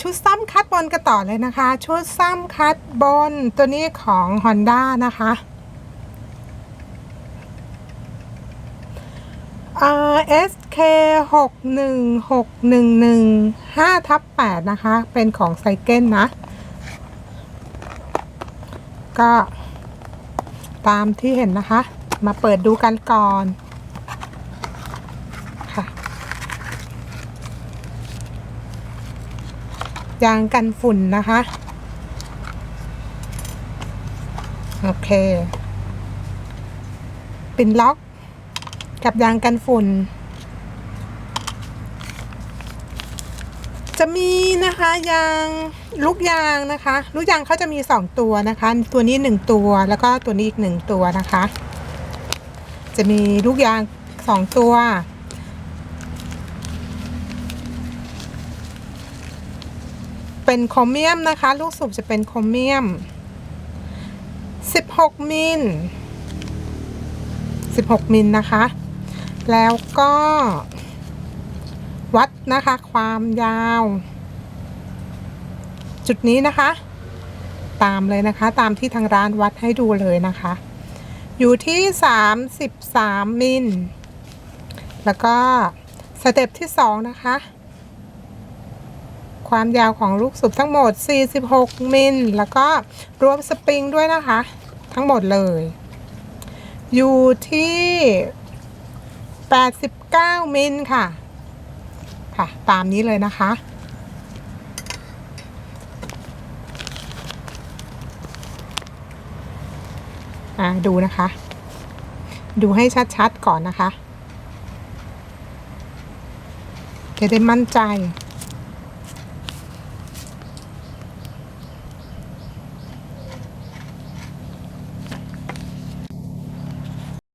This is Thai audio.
ชุดซ้ำคัดบอลกันต่อเลยนะคะ ชุดซ้ำคัดบอลตัวนี้ของ Honda นะคะอ่า SK 6 1 6 1 1 5ทับ8นะคะ เป็นของไซเคิลนะ ก็ตามที่เห็นนะคะ มาเปิดดูกันก่อน ค่ะ ยางกันฝุ่นนะคะ โอเค ปินล็อก กับยางกันฝุ่น จะมีนะคะยางลูกยางนะคะลูกยางเขาจะมีสองตัวนะคะ ตัวนี้หนึ่งตัวแล้วก็ตัวนี้อีกหนึ่งตัวนะคะ จะมีลูกยางสองตัว เป็นโครเมียมนะคะ ลูกสูบจะเป็นโครเมียม 16 มิล 16 มิลนะคะ แล้วก็ วัดนะคะความยาว จุดนี้นะคะ ตามเลยนะคะ ตามที่ทางร้านวัดให้ดูเลยนะคะ อยู่ที่ 33 มิล แล้วก็สเต็ปที่ 2 นะคะ ความยาวของลูกสูบทั้งหมด 46 มิล แล้วก็รวมสปริงด้วยนะคะ ทั้งหมดเลย อยู่ที่ 89 มิลค่ะ ค่ะ ตามนี้เลยนะคะอ่าดูนะคะ ดูให้ชัดๆก่อนนะคะ จะได้มั่นใจ